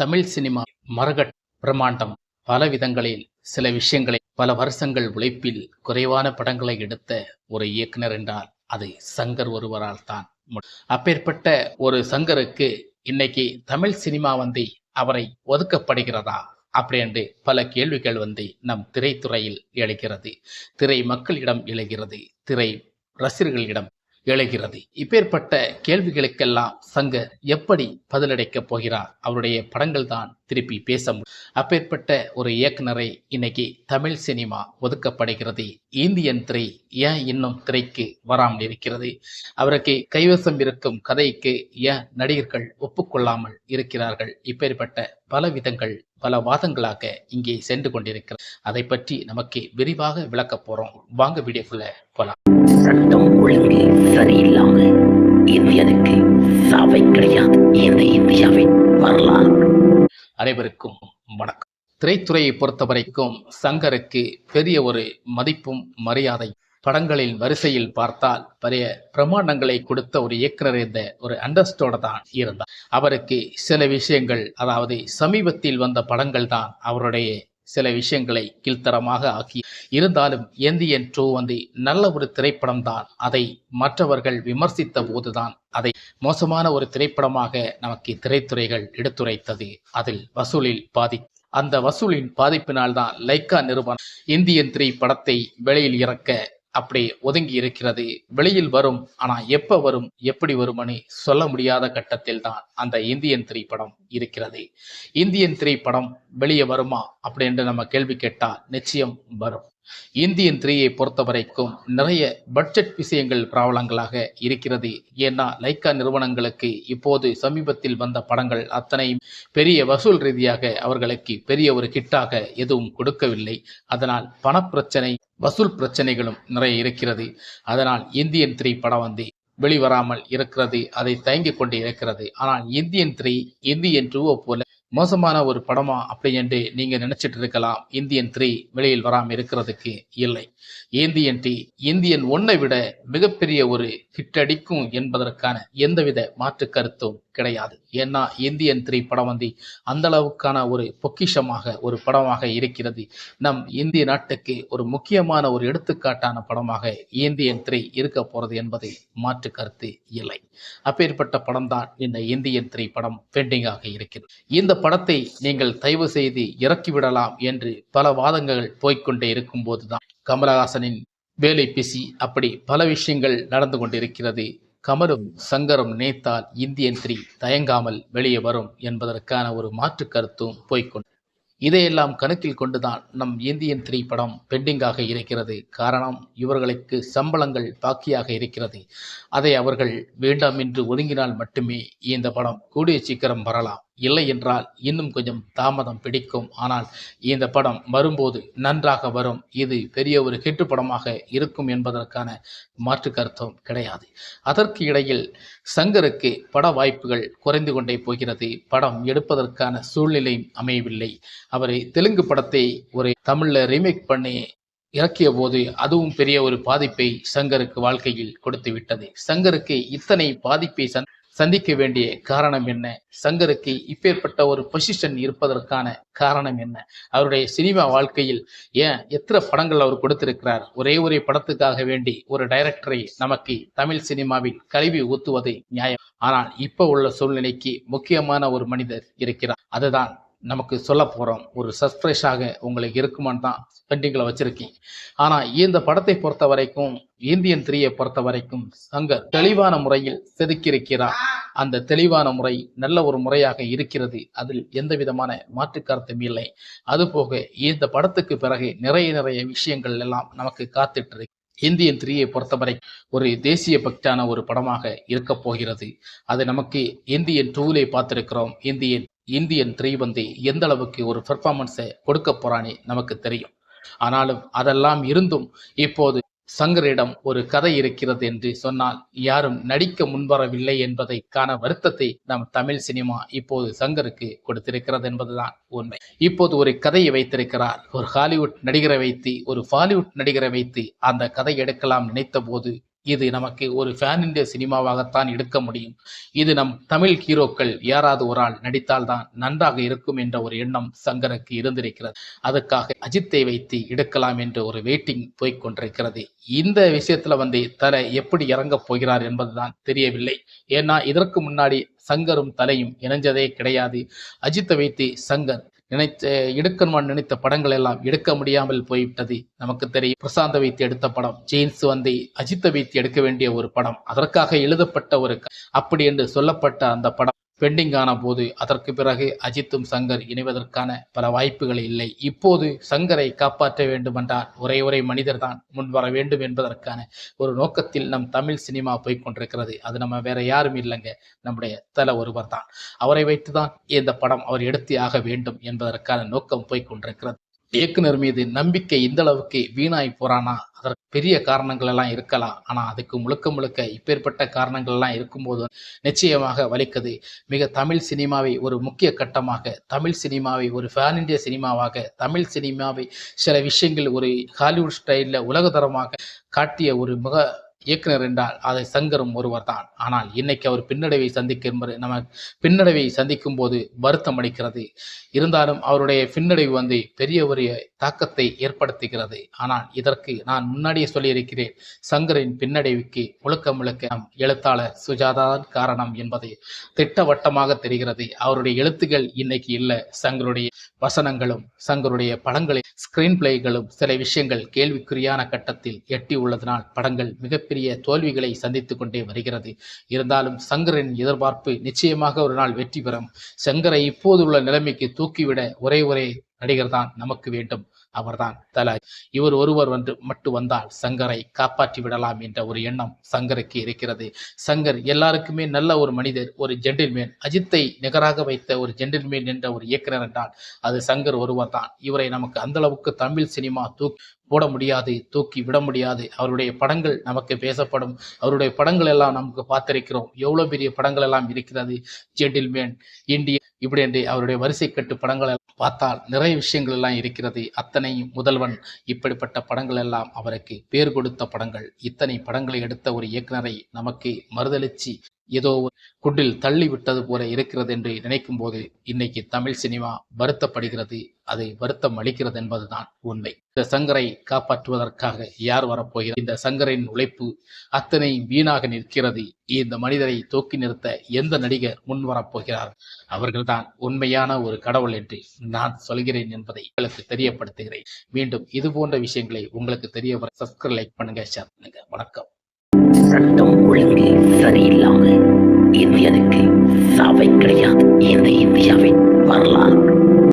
Tamil cinema மரகட் பிரம்மாண்டம். பல விதங்களில் சில விஷயங்களை பல வருஷங்கள் உழைப்பில் குறைவான படங்களை எடுத்த ஒரு இயக்குனர் என்றால் அது சங்கர் ஒருவரால் தான். அப்பேற்பட்ட ஒரு சங்கருக்கு இன்னைக்கு தமிழ் சினிமா வந்து அவரை ஒதுக்கப்படுகிறதா? அப்படின்ட்டு பல கேள்விகள் வந்து நம் திரைத்துறையில் எழுகிறது. திரை மக்களிடம் எழுகிறது. திரை ரசிகர்களிடம் எழுகிறது. இப்பேற்பட்ட கேள்விகளுக்கெல்லாம் சங்கர் எப்படி பதிலளிக்கப் போகிறார்? அவருடைய படங்கள் தான் திருப்பி பேச முடியும் அப்பேற்பட்ட ஒரு இயக்குனரை இன்னைக்கு தமிழ் சினிமா ஒதுக்கப்படுகிறது. இந்தியன் திரை ஏன் இன்னும் திரைக்கு வராமல் இருக்கிறது? அவருக்கு கைவசம் இருக்கும் கதைக்கு ஏன் நடிகர்கள் ஒப்புக்கொள்ளாமல் இருக்கிறார்கள்? இப்பேற்பட்ட பல விதங்கள் பல வாதங்களாக இங்கே சென்று கொண்டிருக்கிறது. அதை பற்றி நமக்கு விரிவாக விளக்க போறோம். வாங்க வீடியோக்குள்ள போலாம். சட்டம் ஒழுங்கு சரியில்லாம இந்தியனுக்கு சாவை கிடையாது. இந்த இந்தியாவின் வரலாறு. அனைவருக்கும் வணக்கம். திரைத்துறையை பொறுத்த வரைக்கும் சங்கருக்கு பெரிய ஒரு மதிப்பும் மரியாதை படங்களின் வரிசையில் பார்த்தால் பெரிய பிரமாண்டங்களை கொடுத்த ஒரு இயக்குனர் இந்த ஒரு அண்டர்ஸ்டோட தான் இருந்தார். அவருக்கு சில விஷயங்கள் அதாவது சமீபத்தில் வந்த படங்கள் தான் அவருடைய சில விஷயங்களை கீழ்த்தரமாக ஆக்கி இருந்தாலும் எந்தியன் டூ வந்து நல்ல ஒரு திரைப்படம் தான் அதை மற்றவர்கள் விமர்சித்த போதுதான் அதை மோசமான ஒரு திரைப்படமாக நமக்கு திரைத்துறைகள் எடுத்துரைத்தது. அதில் வசூலில் பாதி அந்த வசூலின் பாதிப்பினால் தான் லைக்கா நிறுவனம் இந்தியன் த்ரீ படத்தை வெளியில் இறக்க அப்படி ஒதுங்கி இருக்கிறது. வெளியில் வரும் ஆனா எப்ப வரும் எப்படி வரும்னு சொல்ல முடியாத கட்டத்தில் தான் அந்த இந்தியன் திரைப்படம் இருக்கிறது. இந்தியன் திரைப்படம் வெளியே வருமா அப்படின்ட்டு நம்ம கேள்வி கேட்டால் நிச்சயம் வரும். இந்தியன் த்ரீயை பொறுத்த வரைக்கும் நிறைய பட்ஜெட் விஷயங்கள் பிராபலங்களாக இருக்கிறது. ஏன்னா லைக்கா நிறுவனங்களுக்கு இப்போது சமீபத்தில் வந்த படங்கள் அத்தனையும் பெரிய வசூல் ரீதியாக அவர்களுக்கு பெரிய ஒரு கிட்டாக எதுவும் கொடுக்கவில்லை. அதனால் பணப்பிரச்சனை வசூல் பிரச்சனைகளும் நிறைய இருக்கிறது. அதனால் இந்தியன் த்ரீ படம் வந்து வெளிவராமல் இருக்கிறது அதை தயங்கிக் கொண்டு இருக்கிறது. ஆனால் இந்தியன் த்ரீ இந்தியன் டூவை போல மோசமான ஒரு படமா அப்படி என்று நீங்க நினைச்சிட்டு இருக்கலாம் இந்தியன் த்ரீ வெளியில் வராமல் இருக்கிறதுக்கு இல்லை. இந்தியன் டி இந்தியன் ஒன்னை விட மிகப்பெரிய ஒரு ஹிட் அடிக்கும் என்பதற்கான எந்தவித மாற்று கருத்தும் கிடையாது. ஏன்னா இந்தியன் த்ரீ படம் வந்து அந்த அளவுக்கான ஒரு பொக்கிஷமாக ஒரு படமாக இருக்கிறது. நம் இந்திய நாட்டுக்கு ஒரு முக்கியமான ஒரு எடுத்துக்காட்டான படமாக இந்தியன் த்ரீ இருக்க போறது என்பது மாற்று கருத்து இல்லை. அப்பேற்பட்ட படம் தான் இந்த இந்தியன் த்ரீ படம் பெண்டிங்காக இருக்கிறது. இந்த படத்தை நீங்கள் தயவு செய்து இறக்கிவிடலாம் என்று பல வாதங்கள் போய்க்கொண்டே இருக்கும்போதுதான் கமலஹாசனின் வேலை பிசி அப்படி பல விஷயங்கள் நடந்து கொண்டிருக்கிறது. கமலும் சங்கரும் நினைத்தால் இந்தியன் த்ரீ தயங்காமல் வெளியே வரும் என்பதற்கான ஒரு மாற்று கருத்தும் போய்க்கொண்டு இதையெல்லாம் கணக்கில் கொண்டுதான் நம் இந்தியன் த்ரீ படம் பெண்டிங்காக இருக்கிறது. காரணம் இவர்களுக்கு சம்பளங்கள் பாக்கியாக இருக்கிறது. அதை அவர்கள் வேண்டாம் என்று ஒதுங்கினால் மட்டுமே இந்த படம் கூடிய சீக்கிரம் வரலாம். இல்லை என்றால் இன்னும் கொஞ்சம் தாமதம் பிடிக்கும். ஆனால் இந்த படம் வரும்போது நன்றாக வரும். இது பெரிய ஒரு ஹிட்டு படமாக இருக்கும் என்பதற்கான மாற்று கருத்தும் கிடையாது. அதற்கு இடையில் சங்கருக்கு பட வாய்ப்புகள் குறைந்து கொண்டே போகிறது. படம் எடுப்பதற்கான சூழ்நிலை அமையவில்லை. அவரை தெலுங்கு படத்தை ஒரு தமிழ்ல ரீமேக் பண்ணி இறக்கிய போது அதுவும் பெரிய ஒரு பாதிப்பை சங்கருக்கு வாழ்க்கையில் கொடுத்து விட்டது. சங்கருக்கு இத்தனை பாதிப்பை சந்த சந்திக்க வேண்டிய காரணம் என்ன? சங்கருக்கு இப்பேற்பட்ட ஒரு பொசிஷன் இருப்பதற்கான காரணம் என்ன? அவருடைய சினிமா வாழ்க்கையில் ஏன் எத்தனை படங்கள் அவர் கொடுத்திருக்கிறார்? ஒரே ஒரே படத்துக்காக வேண்டி ஒரு டைரக்டரை நமக்கு தமிழ் சினிமாவில் கல்வி ஊத்துவது நியாயம். ஆனால் இப்ப உள்ள சூழ்நிலைக்கு முக்கியமான ஒரு மனிதர் இருக்கிறார். அதுதான் நமக்கு சொல்ல போறோம். ஒரு சர்ப்ரைஸாக உங்களுக்கு இருக்குமான்னு தான் பெண்டிங்கில் வச்சிருக்கேன் ஆனால் இந்த படத்தை பொறுத்த வரைக்கும் இந்தியன் த்ரீயை பொறுத்த வரைக்கும் சங்கர் தெளிவான முறையில் செதுக்கியிருக்கிறார். அந்த தெளிவான முறை நல்ல ஒரு முறையாக இருக்கிறது. அதில் எந்த விதமான மாற்று கருத்தும் இல்லை. அதுபோக இந்த படத்துக்கு பிறகு நிறைய நிறைய விஷயங்கள் எல்லாம் நமக்கு காத்துட்டு இருக்கு இந்தியன் த்ரீயை பொறுத்தவரை ஒரு தேசிய பக்தான ஒரு படமாக இருக்க போகிறது. அது நமக்கு இந்தியன் டூலே பார்த்திருக்கிறோம். இந்தியன் இந்தியன் த்ரீ வந்து எந்த அளவுக்கு ஒரு பெர்ஃபார்மன்ஸை கொடுக்க போறானே நமக்கு தெரியும். ஆனாலும் அதெல்லாம் இருந்தும் இப்போது சங்கரிடம் ஒரு கதை இருக்கிறது என்று சொன்னால் யாரும் நடிக்க முன்வரவில்லை என்பதை காண வருத்தத்தை நம் தமிழ் சினிமா இப்போது சங்கருக்கு கொடுத்திருக்கிறது என்பதுதான் உண்மை. இப்போது ஒரு கதையை வைத்திருக்கிறார். ஒரு ஹாலிவுட் நடிகரை வைத்து ஒரு பாலிவுட் நடிகரை வைத்து அந்த கதை எடுக்கலாம் நினைத்த போது இது நமக்கு ஒரு ஃபேன் இந்திய சினிமாவாகத்தான் எடுக்க முடியும். இது நம் தமிழ் ஹீரோக்கள் யாராவது ஒரு ஆள் நடித்தால்தான் நன்றாக இருக்கும் என்ற ஒரு எண்ணம் சங்கருக்கு இருந்திருக்கிறது. அதுக்காக அஜித்தை வைத்து எடுக்கலாம் என்ற ஒரு வெயிட்டிங் போய்கொண்டிருக்கிறது இந்த விஷயத்துல வந்து தலை எப்படி இறங்கப் போகிறார் என்பதுதான் தெரியவில்லை. ஏன்னா இதற்கு முன்னாடி சங்கரும் தலையும் இணைஞ்சதே கிடையாது. அஜித்தை வைத்து சங்கர் நினைத்த எடுக்கணுமா நினைத்த படங்கள் எல்லாம் எடுக்க முடியாமல் போய்விட்டது. நமக்கு தெரியும் பிரசாந்த வைத்து எடுத்த படம் ஜெயின்ஸ் வந்து அஜித்தை வைத்து எடுக்க வேண்டிய ஒரு படம் அதற்காக எழுதப்பட்ட ஒரு அப்படி என்று சொல்லப்பட்ட அந்த படம். பெண்டிங் ஆன போது அதற்கு பிறகு அஜித்தும் சங்கர் இணைவதற்கான பல வாய்ப்புகள் இல்லை. இப்போது சங்கரை காப்பாற்ற வேண்டுமென்றால் ஒரே ஒரே மனிதர் தான் முன் வர வேண்டும் என்பதற்கான ஒரு நோக்கத்தில் நம் தமிழ் சினிமா போய்கொண்டிருக்கிறது அது நம்ம வேற யாரும் இல்லைங்க. நம்முடைய தல ஒருவர் தான் அவரை வைத்துதான் இந்த படம் அவர் எடுத்தே ஆக வேண்டும் என்பதற்கான நோக்கம் போய்க் கொண்டிருக்கிறது. இயக்குனர் மீது நம்பிக்கை இந்த அளவுக்கு வீணாய் போறானா? அதற்கு பெரிய காரணங்கள் எல்லாம் இருக்கலாம். ஆனா அதுக்கு முழுக்க முழுக்க இப்பேற்பட்ட காரணங்கள் எல்லாம் இருக்கும்போது நிச்சயமாக வலிக்குது. மிக தமிழ் சினிமாவை ஒரு முக்கிய கட்டமாக தமிழ் சினிமாவை ஒரு ஃபேன் இந்திய சினிமாவாக தமிழ் சினிமாவை சில விஷயங்கள் ஒரு ஹாலிவுட் ஸ்டைலில் உலகதரமாக காட்டிய ஒரு மிக இயக்குனர் என்றால் அதை சங்கரும் ஒருவர் தான் ஆனால் இன்னைக்கு அவர் பின்னடைவை சந்திக்கும் நம்ம பின்னடைவை சந்திக்கும் போது வருத்தம் அளிக்கிறது. இருந்தாலும் அவருடைய பின்னடைவு வந்து பெரிய ஒரு தாக்கத்தை ஏற்படுத்துகிறது. ஆனால் இதற்கு நான் முன்னாடியே சொல்லியிருக்கிறேன் சங்கரின் பின்னடைவுக்கு முழுக்க முழுக்க நம் எழுத்தாளர் சுஜாதான் காரணம் என்பது திட்டவட்டமாக தெரிகிறது. அவருடைய எழுத்துகள் இன்னைக்கு இல்லை. சங்கருடைய வசனங்களும் சங்கருடைய படங்களில் ஸ்கிரீன் பிளேகளும் சில விஷயங்கள் கேள்விக்குறியான கட்டத்தில் எட்டி உள்ளதனால் படங்கள் மிகப்பெரிய தோல்விகளை சந்தித்துக் கொண்டே வருகிறது. இருந்தாலும் சங்கரின் எதிர்பார்ப்பு நிச்சயமாக ஒரு நாள் வெற்றி பெறும். சங்கரை இப்போதுள்ள நிலைமைக்கு தூக்கிவிட ஒரே ஒரே நடிகர் தான் நமக்கு வேண்டும். அவர்தான் தல. இவர் ஒருவர் வந்து மட்டும் வந்தால் சங்கரை காப்பாற்றி விடலாம் என்ற ஒரு எண்ணம் சங்கருக்கு இருக்கிறது. சங்கர் எல்லாருக்குமே நல்ல ஒரு மனிதர் ஒரு ஜென்டில்மேன் அஜித்தை நிகராக வைத்த ஒரு ஜென்டில்மேன் என்ற ஒரு இயக்குனர் என்றால் அது சங்கர் ஒருவர் தான் இவரை நமக்கு அந்த அளவுக்கு தமிழ் சினிமா தூக்கி போட முடியாது தூக்கி விட முடியாது. அவருடைய படங்கள் நமக்கு பேசப்படும். அவருடைய படங்கள் எல்லாம் நமக்கு பார்த்திருக்கிறோம். எவ்வளவு பெரிய படங்கள் எல்லாம் இருக்கிறது. ஜென்டில்மேன் இந்திய இப்படி என்று அவருடைய வரிசை கட்டு படங்கள் எல்லாம் பார்த்தால் நிறைய விஷயங்கள் எல்லாம் இருக்கிறது. அத்தனையும் முதல்வன் இப்படிப்பட்ட படங்கள் எல்லாம் அவருக்கு பேர் கொடுத்த படங்கள். இத்தனை படங்களை எடுத்த ஒரு இயக்குனரை நமக்கு மறுதளிச்சு ஏதோ ஒரு குண்டில் தள்ளி விட்டது போல இருக்கிறது என்று நினைக்கும் போது இன்னைக்கு தமிழ் சினிமா வருத்தப்படுகிறது. அதை வருத்தம் அளிக்கிறது என்பதுதான் உண்மை. இந்த சங்கரை காப்பாற்றுவதற்காக யார் வரப்போகிறார்? இந்த சங்கரின் உழைப்பு அத்தனை வீணாக நிற்கிறது. இந்த மனிதரை தூக்கி நிறுத்த எந்த நடிகர் முன் வரப்போகிறார்? அவர்கள்தான் உண்மையான ஒரு கடவுள் என்று நான் சொல்கிறேன் என்பதை உங்களுக்கு தெரியப்படுத்துகிறேன். மீண்டும் இது போன்ற விஷயங்களை உங்களுக்கு தெரிய வர சப்ஸ்கிரைப் பண்ணுங்க ஷேர் பண்ணுங்க. வணக்கம். சட்டம் ஒழுங்கு சரியில்லாமல் இந்தியனுக்கு சாவை கிடையாது. இந்த இந்தியாவின் வரலாறு.